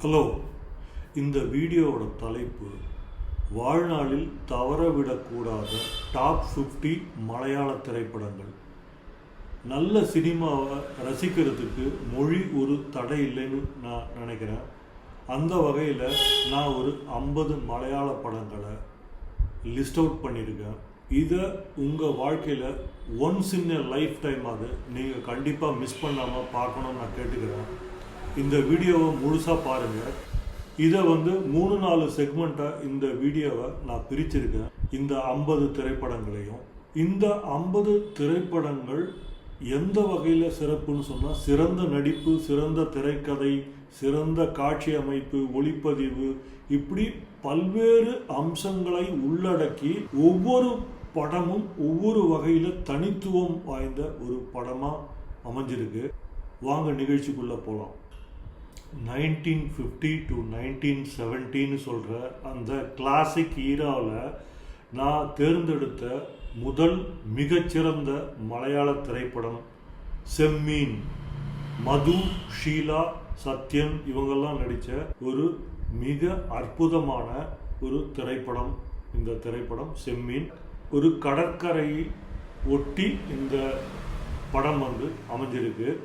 Hello இந்த வீடியோவோட தலைப்பு வாழ்நாளில் தவறவிடக்கூடாத டாப் 50 மலையாள திரைப்படங்கள். நல்ல சினிமாவை ரசிக்கிறதுக்கு மொழி ஒரு தடை இல்லைன்னு நான் நினைக்கிறேன். அந்த வகையில் நான் ஒரு ஐம்பது மலையாள படங்களை லிஸ்ட் அவுட் பண்ணியிருக்கேன். இதை உங்கள் வாழ்க்கையில் once in a lifetime அது நீங்கள் கண்டிப்பாக மிஸ் பண்ணாமல் பார்க்கணும்னு நான் கேட்டுக்கிறேன். இந்த வீடியோவை முழுசாக பாருங்கள் இதை வந்து மூணு நாலு செக்மெண்ட்டாக இந்த வீடியோவை நான் பிரிச்சிருக்கேன். இந்த ஐம்பது திரைப்படங்களையும். இந்த ஐம்பது திரைப்படங்கள் எந்த வகையில் சிறப்புன்னு சொன்னால் சிறந்த நடிப்பு சிறந்த திரைக்கதை சிறந்த காட்சி அமைப்பு ஒளிப்பதிவு இப்படி பல்வேறு அம்சங்களை உள்ளடக்கி ஒவ்வொரு படமும் ஒவ்வொரு வகையில் தனித்துவம் வாய்ந்த ஒரு படமாக அமைஞ்சிருக்கு. வாங்க நிகழ்ச்சிக்குள்ளே போகலாம் நைன்டீன் ஃபிஃப்டி டு நைன்டீன் செவன்டீன்னு சொல்கிற அந்த கிளாசிக் ஈராவில் நான் தேர்ந்தெடுத்த முதல் மிகச்சிறந்த மலையாள திரைப்படம் செம்மீன். மது ஷீலா சத்யன் இவங்கெல்லாம் நடித்த ஒரு மிக அற்புதமான ஒரு திரைப்படம். இந்த திரைப்படம் செம்மீன். ஒரு கடற்கரையை ஒட்டி இந்த படம் வந்து அமைஞ்சிருக்கு.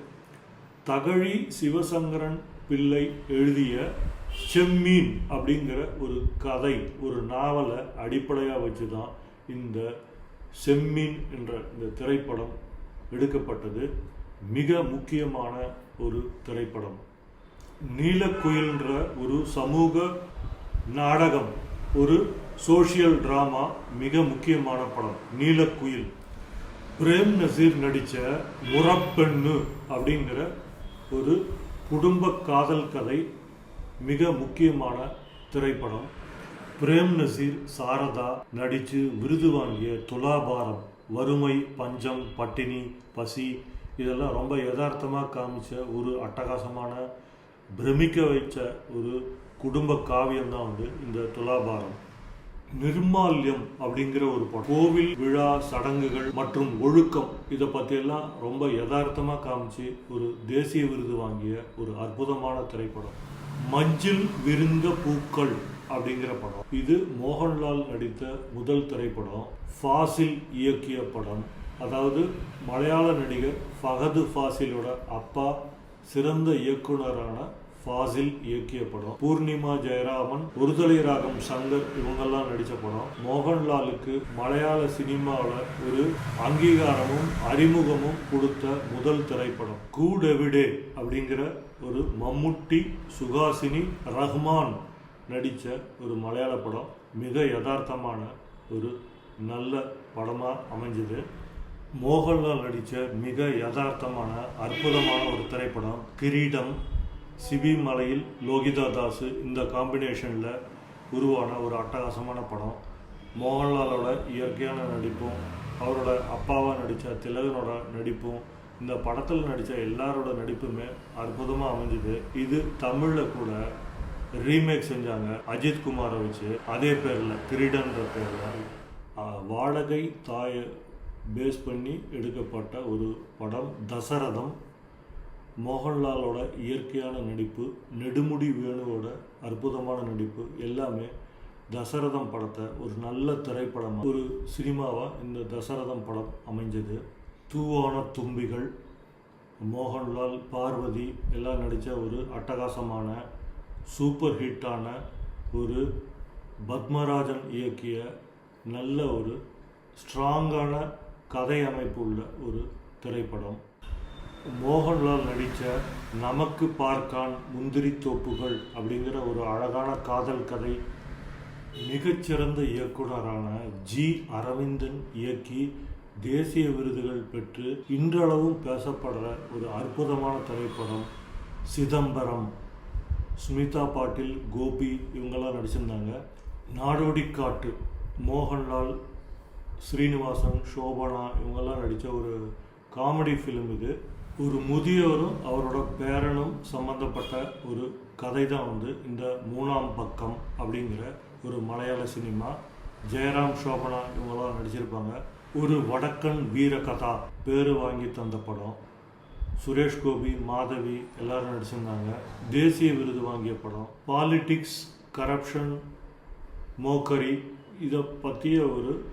தகழி சிவசங்கரன் பிள்ளை எழுதிய செம்மீன் அப்படிங்கிற ஒரு கதை ஒரு நாவலை அடிப்படையாக வச்சு தான் இந்த செம்மீன் என்ற இந்த திரைப்படம் எடுக்கப்பட்டது. மிக முக்கியமான ஒரு திரைப்படம். நீலக்குயில்ன்ற ஒரு சமூக நாடகம் ஒரு சோஷியல் ட்ராமா மிக முக்கியமான படம் நீலக்குயில் பிரேம் நசீர் நடித்த முறப்பெண்ணு அப்படிங்கிற ஒரு குடும்ப காதல் கதை மிக முக்கியமான திரைப்படம். பிரேம் நசீர் சாரதா நடித்து விருது வாங்கிய துலாபாரம் வறுமை பஞ்சம் பட்டினி பசி இதெல்லாம் ரொம்ப யதார்த்தமாக காமிச்ச ஒரு அட்டகாசமான பிரமிக்க வைச்ச ஒரு குடும்ப காவியம் தான் வந்து இந்த துலாபாரம். நிர்மால்யம் அப்படிங்கிற ஒரு படம். கோவில் விழா சடங்குகள் மற்றும் ஒழுக்கம் இதை பற்றியெல்லாம் ரொம்ப யதார்த்தமாக காமிச்சு ஒரு தேசிய விருது வாங்கிய ஒரு அற்புதமான திரைப்படம். மஞ்சில் விருந்த பூக்கள் அப்படிங்கிற படம். இது மோகன்லால் நடித்த முதல் திரைப்படம். ஃபாசில் இயக்கிய படம். அதாவது மலையாள நடிகர் ஃபகது ஃபாசிலோட அப்பா சிறந்த இயக்குனரான ஃபாசில் இயக்கிய படம். பூர்ணிமா ஜெயராமன் ஒருதலை ராகம் சங்கர் இவங்கெல்லாம் நடித்த படம். மோகன்லாலுக்கு மலையாள சினிமாவில் ஒரு அங்கீகாரமும் அறிமுகமும் கொடுத்த முதல் திரைப்படம். கூட் எவிடே அப்படிங்கிற ஒரு மம்முட்டி சுகாசினி ரஹ்மான் நடித்த ஒரு மலையாள படம். மிக யதார்த்தமான ஒரு நல்ல படமாக அமைஞ்சது. மோகன்லால் நடித்த மிக யதார்த்தமான அற்புதமான ஒரு திரைப்படம். கிரீடம் சிபி மலையில் லோகிதா தாஸ் இந்த காம்பினேஷனில் உருவான ஒரு அட்டகாசமான படம். மோகன்லாலோட இயற்கையான நடிப்பும் அவரோட அப்பாவாக நடித்த திலகனோட நடிப்பும் இந்த படத்தில் நடித்த எல்லாரோட நடிப்புமே அற்புதமாக அமைஞ்சுது. இது தமிழில் கூட ரீமேக் செஞ்சாங்க அஜித் குமாரை வச்சு. அதே பேரில் திருடன்ற பேரில் வாடகை தாயை பேஸ் பண்ணி எடுக்கப்பட்ட ஒரு படம் தசரதம். மோகன்லாலோட இயற்கையான நடிப்பு நெடுமுடி வேணுவோட அற்புதமான நடிப்பு எல்லாமே தசரதம் படத்தை ஒரு நல்ல திரைப்படம் ஒரு சினிமாவாக இந்த தசரதம் படம் அமைஞ்சது. தூவான தும்பிகள் மோகன்லால் பார்வதி எல்லாம் நடித்த ஒரு அட்டகாசமான சூப்பர் ஹிட்டான ஒரு பத்மராஜன் இயக்கிய நல்ல ஒரு ஸ்ட்ராங்கான கதை அமைப்பு உள்ள ஒரு திரைப்படம். மோகன்லால் நடித்த நமக்கு பார்க்கான் முந்திரி தோப்புகள் அப்படிங்கிற ஒரு அழகான காதல் கதை மிகச்சிறந்த இயக்குனரான ஜி அரவிந்தன் இயக்கி தேசிய விருதுகள் பெற்று இன்றளவும் பேசப்படுற ஒரு அற்புதமான திரைப்படம் சிதம்பரம். ஸ்மிதா பாட்டில் கோபி இவங்கெல்லாம் நடிச்சிருந்தாங்க. நாடோடி காட்டு மோகன்லால் ஸ்ரீனிவாசன் சோபனா இவங்கெல்லாம் நடித்த ஒரு காமெடி ஃபிலிம் இது. ஒரு முதியோரும் அவரோட பேரனும் சம்மந்தப்பட்ட ஒரு கதை தான் வந்து இந்த மூணாம் பக்கம் அப்படிங்கிற ஒரு மலையாள சினிமா. ஜெயராம் சோபனா இவங்களாம் நடிச்சிருப்பாங்க. ஒரு வடக்கன் வீர கதா பேர் வாங்கி தந்த படம். சுரேஷ் கோபி மாதவி எல்லாரும் நடிச்சிருந்தாங்க. தேசிய விருது வாங்கிய படம். பாலிட்டிக்ஸ் கரப்ஷன் மோக்கரி இதை பற்றிய ஒரு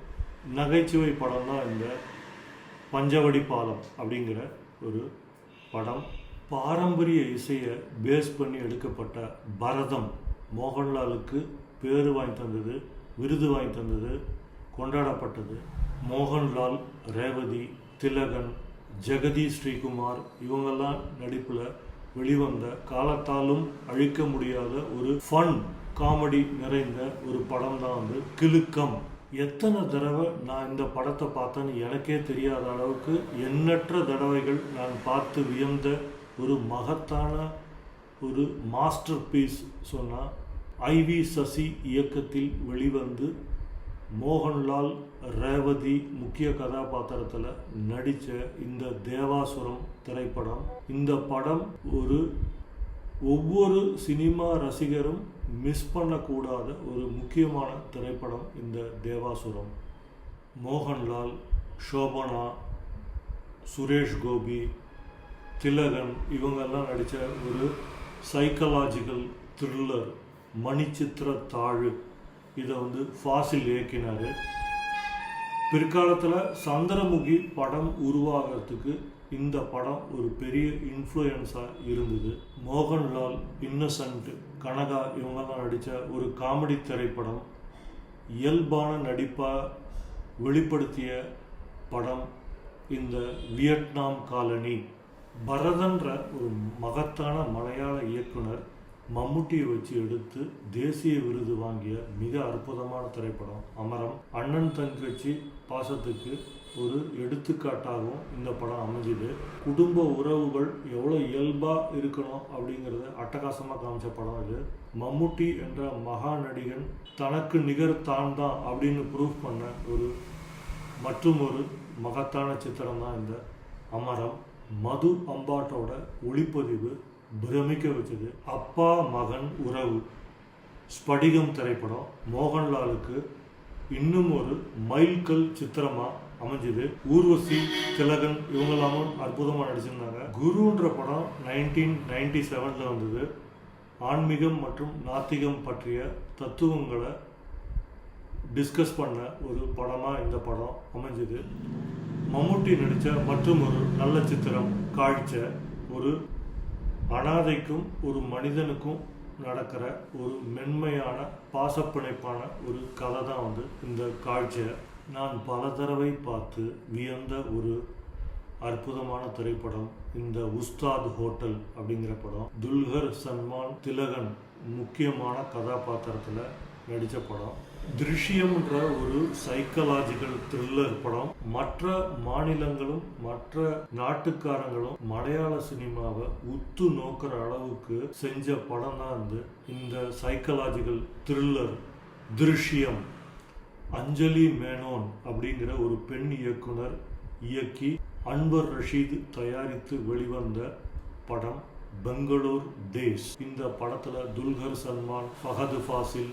நகைச்சுவை படம் தான் இந்த பஞ்சவடி பாலம் அப்படிங்கிற ஒரு படம். பாரம்பரிய இசையை பேஸ் பண்ணி எடுக்கப்பட்ட பரதம் மோகன்லாலுக்கு பேர் வாங்கி தந்தது விருது வாங்கி தந்தது கொண்டாடப்பட்டது. மோகன்லால் ரேவதி திலகன் ஜெகதி ஸ்ரீகுமார் இவங்கெல்லாம் நடிப்பில் வெளிவந்த காலத்தாலும் அழிக்க முடியாத ஒரு ஃபன் காமெடி நிறைந்த ஒரு படம் தான் வந்து கிலுக்கம். எத்தனை தடவை நான் இந்த படத்தை பார்த்தேன்னு எனக்கே தெரியாத அளவுக்கு எண்ணற்ற தடவைகள் நான் பார்த்து வியந்த ஒரு மகத்தான ஒரு மாஸ்டர் பீஸ் சொன்னால் ஐவி சசி இயக்கத்தில் வெளிவந்து மோகன்லால் ரேவதி முக்கிய கதாபாத்திரத்தில் நடித்த இந்த தேவாசுரம் திரைப்படம். இந்த படம் ஒரு ஒவ்வொரு சினிமா ரசிகரும் மிஸ் பண்ணக்கூடாத ஒரு முக்கியமான திரைப்படம் இந்த தேவாசுரம். மோகன்லால் ஷோபனா சுரேஷ் கோபி திலகன் இவங்கெல்லாம் நடித்த ஒரு சைக்கலாஜிக்கல் த்ரில்லர் மணிச்சித்திர தாழு இதை வந்து ஃபாசில் இயக்கினார். பிற்காலத்தில் சந்திரமுகி படம் உருவாகிறதுக்கு இந்த படம் ஒரு பெரிய இன்ஃப்ளூயன்ஸாக இருந்தது. மோகன்லால் இன்னசென்ட் கனகா இவங்கெல்லாம் நடித்த ஒரு காமெடி திரைப்படம். இயல்பான நடிப்பாக வெளிப்படுத்திய படம் இந்த வியட்நாம் காலனி. பரதன்ற ஒரு மகத்தான மலையாள இயக்குனர். மம்முட்டியை வச்சு எடுத்து தேசிய விருது வாங்கிய மிக அற்புதமான திரைப்படம் அமரம். அண்ணன் தங்கச்சி பாசத்துக்கு ஒரு எடுத்துக்காட்டாகவும் இந்த படம் அமைஞ்சுது. குடும்ப உறவுகள் எவ்வளோ இயல்பாக இருக்கணும் அப்படிங்கிறத அட்டகாசமாக காமிச்ச படம் இது மம்முட்டி என்ற மகா நடிகன் தனக்கு நிகர் தான் தான் அப்படின்னு ப்ரூவ் பண்ண ஒரு மற்றும் ஒரு மகத்தான சித்திரம் தான் இந்த அமரம். மது அம்பாட்டோட ஒளிப்பதிவு பிரமிக்க வச்சது. அப்பா மகன் உறவு. ஸ்படிகம் திரைப்படம். மோகன்லாலுக்கு இன்னும் ஒரு மைல்கல் சித்திரமாக அமைஞ்சது. ஊர்வசி திலகன் இவங்கெல்லாமும் அற்புதமாக நடிச்சிருந்தாங்க. குருன்ற படம் நைன்டீன் நைன்டி செவனில் வந்தது. ஆன்மீகம் மற்றும் நாத்திகம் பற்றிய தத்துவங்களை டிஸ்கஸ் பண்ண ஒரு படமாக இந்த படம் அமைஞ்சது. மம்முட்டி நடித்த மற்றும் ஒரு நல்ல சித்திரம் காய்ச்ச ஒரு அனாதைக்கும் ஒரு மனிதனுக்கும் நடக்கிற ஒரு மென்மையான பாசப்பிணைப்பான ஒரு கதை தான் வந்து இந்த காட்சியை நான் பல தடவை பார்த்து வியந்த ஒரு அற்புதமான திரைப்படம் இந்த உஸ்தாத் ஹோட்டல் அப்படிங்கிற படம். துல்கர் சல்மான் திலகன் முக்கியமான கதாபாத்திரத்தில் நடித்த படம். திருஷ்யம்ன்ற ஒரு சைக்கலாஜிக்கல் த்ரில்லர் படம். மற்ற மாநிலங்களும் மற்ற நாட்டுக்காரங்களும் மலையாள சினிமாவை உத்து நோக்கிற அளவுக்கு செஞ்ச படம் தான் வந்து இந்த சைக்கலாஜிக்கல் த்ரில்லர் திருஷ்யம் அஞ்சலி மேனோன் அப்படிங்கிற ஒரு பெண் இயக்குனர் இயக்கி அன்வர் ரஷீத் தயாரித்து வெளிவந்த படம் பெங்களூர் டேஸ் இந்த படத்தில் துல்கர் சல்மான் ஃபஹது ஃபாசில்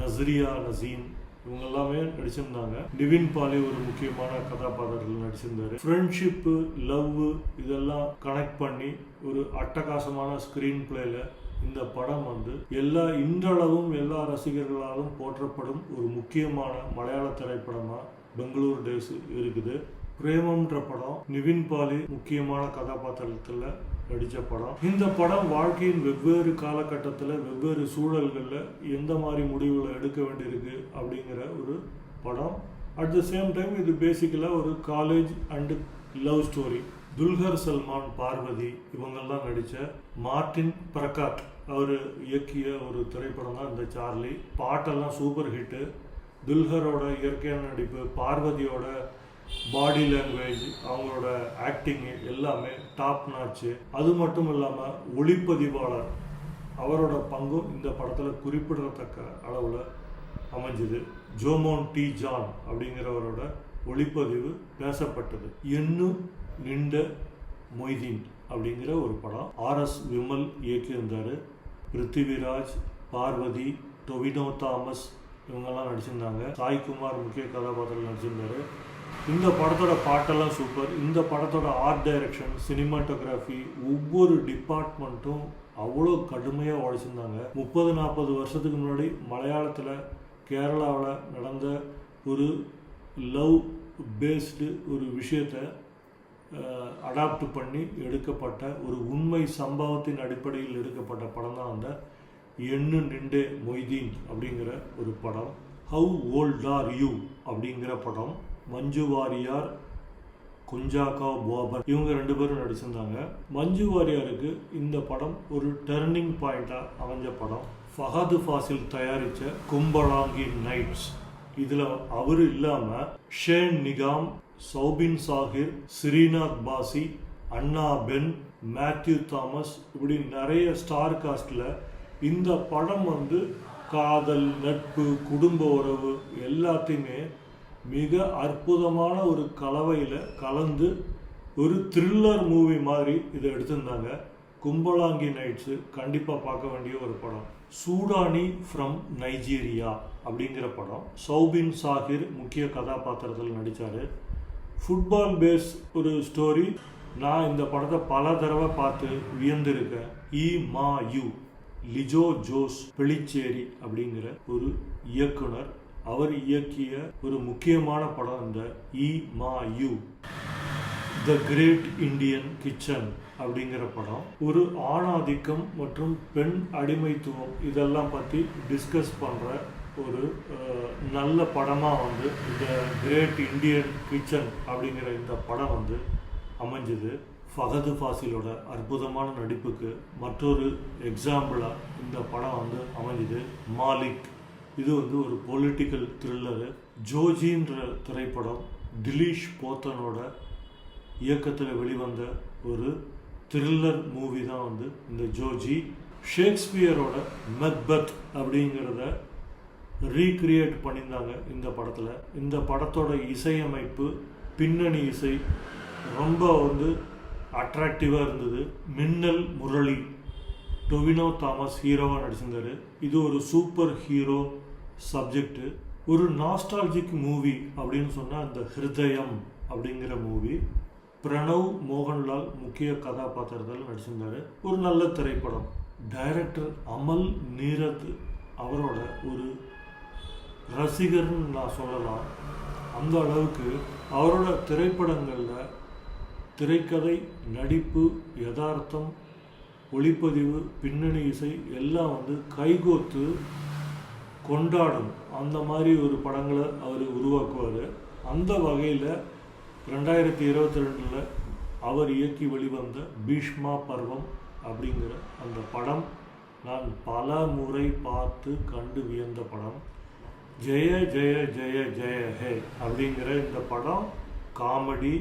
நஸ்ரியா நசீம் இவங்க எல்லாமே நடிச்சிருந்தாங்க. நிவின் பாலி ஒரு முக்கியமான கதாபாத்திரத்தில் நடிச்சிருந்தாரு. ஃப்ரெண்ட்ஷிப்பு லவ் இதெல்லாம் கனெக்ட் பண்ணி ஒரு அட்டகாசமான ஸ்க்ரீன் பிளேல இந்த படம் வந்து எல்லா இன்றளவும் எல்லா ரசிகர்களாலும் போற்றப்படும் ஒரு முக்கியமான மலையாள திரைப்படமா பெங்களூர் டேஸ் இருக்குது. பிரேமம்ன்ற படம் நிவின் பாலி முக்கியமான கதாபாத்திரத்தில் நடித்த படம். இந்த படம் வாழ்க்கையின் வெவ்வேறு காலகட்டத்தில் வெவ்வேறு சூழல்களில் எந்த மாதிரி முடிவுகளை எடுக்க வேண்டியிருக்கு அப்படிங்கிற ஒரு படம். அட் த சேம் டைம் இது பேசிக்கலாக ஒரு college and love story Dulquer Salmaan Parvathy இவங்கெல்லாம் நடித்த மார்டின் பிரகாட். அவர் இயக்கிய ஒரு திரைப்படம் தான் இந்த சார்லி. பாட்டெல்லாம் சூப்பர் ஹிட்டு துல்கரோட இயற்கையான நடிப்பு பார்வதியோட பாடி லாங்குவேஜ் அவங்களோட ஆக்டிங்கு எல்லாமே டாப் நாச்சு அது மட்டும் இல்லாமல் ஒளிப்பதிவாளர் அவரோட பங்கும் இந்த படத்தில் குறிப்பிடத்தக்க அளவில் அமைஞ்சது. ஜோமோன் டி ஜான் அப்படிங்கிறவரோட ஒளிப்பதிவு பேசப்பட்டது. இன்னும் நின்ற மொய்தீன் அப்படிங்கிற ஒரு படம். ஆர்எஸ் விமல் இயக்கியிருந்தார். பிருத்திவிராஜ் பார்வதி டொவினோ தாமஸ் இவங்கெல்லாம் நடிச்சிருந்தாங்க. சாய்குமார் முக்கிய கதாபாத்திரத்தில் நடிச்சிருந்தாரு. இந்த படத்தோட பாட்டெல்லாம் சூப்பர் இந்த படத்தோட ஆர்ட் டைரக்ஷன் சினிமாட்டோகிராஃபி ஒவ்வொரு டிபார்ட்மெண்ட்டும் அவ்வளோ கடுமையாக உழைச்சிருந்தாங்க. முப்பது நாற்பது வருஷத்துக்கு முன்னாடி மலையாளத்தில் கேரளாவில் நடந்த ஒரு லவ் பேஸ்டு ஒரு விஷயத்தை அடாப்ட் பண்ணி எடுக்கப்பட்ட ஒரு உண்மை சம்பவத்தின் அடிப்படையில் எடுக்கப்பட்ட படம் தான் அந்த எண்ணு நின்டே மொய்தீன் அப்படிங்கிற ஒரு படம். ஹவு ஓல்ட் ஆர் யூ அப்படிங்கிற படம். மஞ்சு வாரியார் குஞ்சாக்கா போபர் இவங்க ரெண்டு பேரும் நடிச்சிருந்தாங்க. மஞ்சு வாரியாருக்கு இந்த படம் ஒரு டர்னிங் பாயிண்டாக அமைஞ்ச படம். ஃபஹது ஃபாசில் தயாரித்த கும்பலாங்கி நைட்ஸ். இதில் அவர் இல்லாமல் Shane Nigam Soubin Shahir Sreenath Bhasi Anna pen Matthew Thomas இப்படி நிறைய ஸ்டார் காஸ்டில் இந்த படம் வந்து காதல் நட்பு குடும்ப உறவு எல்லாத்தையுமே மிக அற்புதமான ஒரு கலவையில் கலந்து ஒரு த்ரில்லர் மூவி மாதிரி இதை எடுத்திருந்தாங்க. கும்பலாங்கி நைட்ஸு கண்டிப்பாக பார்க்க வேண்டிய ஒரு படம். சூடானி ஃப்ரம் நைஜீரியா அப்படிங்கிற படம். சௌபின் சாஹிர் முக்கிய கதாபாத்திரத்தில் நடித்தார் ஃபுட்பால் பேஸ் ஒரு ஸ்டோரி நான் இந்த படத்தை பல தடவை பார்த்து வியந்திருக்கேன். இ மா யு லிஜோ ஜோஸ் பெளிச்சேரி அப்படிங்கிற ஒரு இயக்குனர். அவர் இயக்கிய ஒரு முக்கியமான படம் இந்த Ee Ma Yau. The great Indian kitchen அப்படிங்கிற படம். ஒரு ஆணாதிக்கம் மற்றும் பெண் அடிமைத்துவம் இதெல்லாம் பற்றி டிஸ்கஸ் பண்ணுற ஒரு நல்ல படமாக வந்து இந்த கிரேட் இந்தியன் கிச்சன் அப்படிங்கிற இந்த படம் வந்து அமைஞ்சது. ஃபகது ஃபாசிலோட அற்புதமான நடிப்புக்கு மற்றொரு எக்ஸாம்பிளாக இந்த படம் வந்து அமைஞ்சுது. மாலிக் இது வந்து ஒரு பொலிட்டிக்கல் த்ரில்லரு ஜோஜின்ற திரைப்படம் திலீஷ் போத்தனோட இயக்கத்தில் வெளிவந்த ஒரு த்ரில்லர் மூவி தான் வந்து இந்த ஜோஜி. ஷேக்ஸ்பியரோட மெக்பத் அப்படிங்கிறத ரீக்ரியேட் பண்ணியிருந்தாங்க இந்த படத்தில். இந்த படத்தோட இசையமைப்பு பின்னணி இசை ரொம்ப வந்து அட்ராக்டிவாக இருந்தது. மின்னல் முரளி டொவினோ தாமஸ் ஹீரோவாக நடிச்சிருந்தாரு. இது ஒரு சூப்பர் ஹீரோ சப்ஜெக்ட்டு ஒரு நாஸ்டாலஜிக் மூவி அப்படின்னு சொன்னால் அந்த ஹிருதயம் அப்படிங்கிற மூவி பிரணவ் மோகன்லால் முக்கிய கதாபாத்திரத்தில் நடிச்சிருந்தாரு. ஒரு நல்ல திரைப்படம். டைரக்டர் அமல் நீரத் அவரோட ஒரு ரசிகர்னு நான் சொல்லலாம். அந்த அளவுக்கு அவரோட திரைப்படங்களில் திரைக்கதை நடிப்பு யதார்த்தம் ஒளிப்பதிவு பின்னணி இசை எல்லாம் வந்து கைகோத்து கொண்டாடும். அந்த மாதிரி ஒரு படங்களை அவர் உருவாக்குவார். அந்த வகையில் ரெண்டாயிரத்தி இருபத்தி ரெண்டில் அவர் இயக்கி வெளிவந்த பீஷ்மா பர்வம் அப்படிங்கிற அந்த படம் நான் பல முறை பார்த்து கண்டு வியந்த படம். ஜெய ஜெய ஜெய ஜெய ஹே அப்படிங்கிற இந்த படம் காமெடி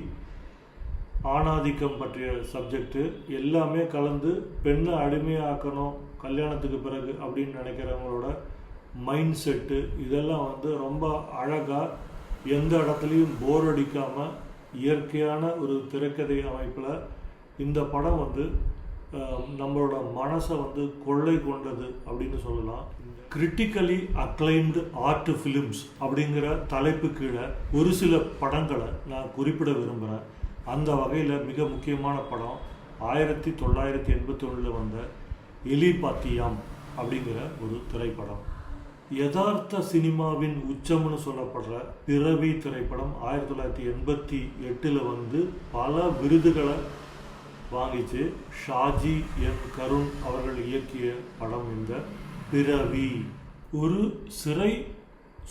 ஆணாதிக்கம் பற்றிய சப்ஜெக்ட்டு எல்லாமே கலந்து பெண்ணை அடிமையாக்கணும் கல்யாணத்துக்கு பிறகு அப்படின்னு நினைக்கிறவங்களோட மைண்ட் செட்டு இதெல்லாம் வந்து ரொம்ப அழகாக எந்த இடத்துலையும் போர் அடிக்காமல் இயற்கையான ஒரு திரைக்கதை அமைப்பில் இந்த படம் வந்து நம்மளோட மனசை வந்து கொள்ளை கொண்டது அப்படின்னு சொல்லலாம். கிரிட்டிக்கலி அக்ளைம்டு ஆர்ட் ஃபிலிம்ஸ் அப்படிங்கிற தலைப்பு கீழே ஒரு சில படங்களை நான் குறிப்பிட விரும்புகிறேன் அந்த வகையில் மிக முக்கியமான படம் ஆயிரத்தி தொள்ளாயிரத்தி எண்பத்தி ஒன்றில் வந்த எலி பாத்தியாம் அப்படிங்கிற ஒரு திரைப்படம். யதார்த்த சினிமாவின் உச்சம்னு சொல்லப்படுற பிறவி திரைப்படம் ஆயிரத்தி தொள்ளாயிரத்தி எண்பத்தி எட்டில் வந்து பல விருதுகளை வாங்கிச்சு. ஷாஜி என் கருண் அவர்கள் இயக்கிய படம் இந்த பிறவி. ஒரு சிறை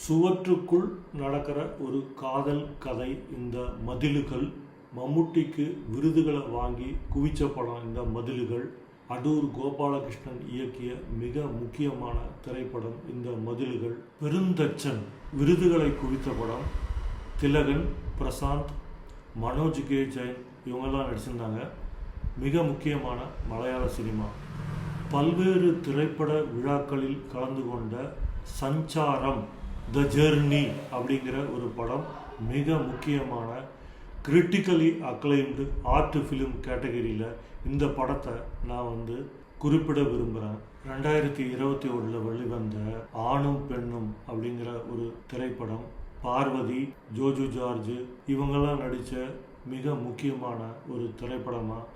சுவற்றுக்குள் நடக்கிற ஒரு காதல் கதை இந்த மதிலுகள் மம்முட்டிக்கு விருதுகளை வாங்கி குவிச்ச படம் இந்த மதில்கள். அடூர் கோபாலகிருஷ்ணன் இயக்கிய மிக முக்கியமான திரைப்படம் இந்த மதில்கள். பெருந்தச்சன் விருதுகளை குவித்த படம். திலகன் பிரசாந்த் மனோஜ் கே. ஜெயின் இவங்கெல்லாம் நடிச்சிருந்தாங்க. மிக முக்கியமான மலையாள சினிமா. பல்வேறு திரைப்பட விழாக்களில் கலந்து கொண்ட சஞ்சாரம் த ஜெர்னி அப்படிங்கிற ஒரு படம் மிக முக்கியமான கிரிட்டிக்கலி அக்ளைம்டு ஆர்ட் ஃபிலிம் கேட்டகரியில் இந்த படத்தை நான் வந்து குறிப்பிட விரும்புகிறேன் ரெண்டாயிரத்தி இருபத்தி ஒன்றில் வெளிவந்த ஆணும் பெண்ணும் அப்படிங்கிற ஒரு திரைப்படம் பார்வதி ஜோஜு ஜார்ஜ் இவங்கெல்லாம் நடித்த மிக முக்கியமான ஒரு திரைப்படமாக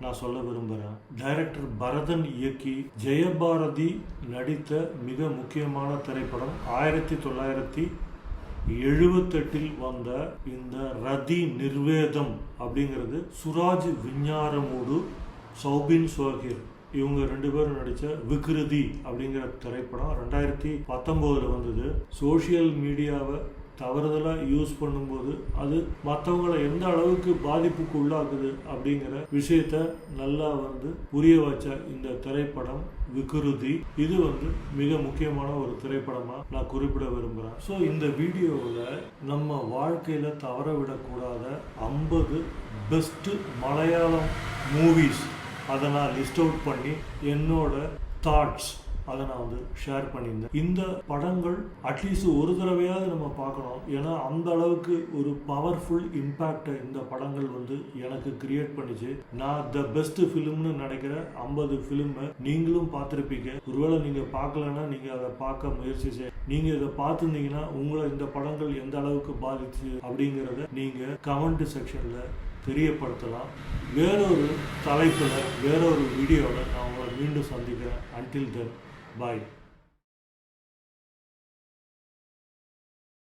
நான் சொல்ல விரும்புகிறேன் டைரக்டர் பரதன் இயக்கி ஜெயபாரதி நடித்த மிக முக்கியமான திரைப்படம் ஆயிரத்தி தொள்ளாயிரத்தி எழுபத்தெட்டில் வந்த இந்த ரதி நிர்வேதம் அப்படிங்கிறது சுராஜ் விஞ்ஞாரமூடு சௌபின் சோஹிர் இவங்க ரெண்டு பேரும் நடித்த விக்ருதி அப்படிங்கிற திரைப்படம் ரெண்டாயிரத்தி பத்தொம்போதில் வந்தது. சோஷியல் மீடியாவை தவறுதலாக யூஸ் பண்ணும்போது அது மற்றவங்களை எந்த அளவுக்கு பாதிப்புக்கு உள்ளாக்குது அப்படிங்கிற விஷயத்த நல்லா வந்து புரிய வச்ச இந்த திரைப்படம் விக்ருதி. இது வந்து மிக முக்கியமான ஒரு திரைப்படமாக நான் குறிப்பிட விரும்புகிறேன் ஸோ இந்த வீடியோவில் நம்ம வாழ்க்கையில் தவற விடக்கூடாத ஐம்பது பெஸ்ட்டு மலையாளம் மூவிஸ் அதை நான் லிஸ்ட் அவுட் பண்ணி என்னோட தாட்ஸ் அதை நான் வந்து ஷேர் பண்ணியிருந்தேன். இந்த படங்கள் அட்லீஸ்ட் ஒரு தடவையாவது நம்ம பார்க்கணும். ஏன்னா அந்த அளவுக்கு ஒரு பவர்ஃபுல் இம்பேக்டை இந்த படங்கள் வந்து எனக்கு கிரியேட் பண்ணிச்சு. நான் த பெஸ்ட் ஃபிலிம்னு நினைக்கிற ஐம்பது ஃபிலிமை நீங்களும் பார்த்துருப்பீங்க. ஒருவேளை நீங்கள் பார்க்கலன்னா நீங்கள் அதை பார்க்க முயற்சி செய்ய நீங்கள் இதை பார்த்துருந்தீங்கன்னா உங்களை இந்த படங்கள் எந்த அளவுக்கு பாதிச்சு அப்படிங்கிறத நீங்கள் கமெண்ட் செக்ஷனில் தெரியப்படுத்தலாம். வேறொரு தலைப்பில் வேறொரு வீடியோவில் நான் உங்களை மீண்டும் சந்திக்கிறேன். Until then Bye.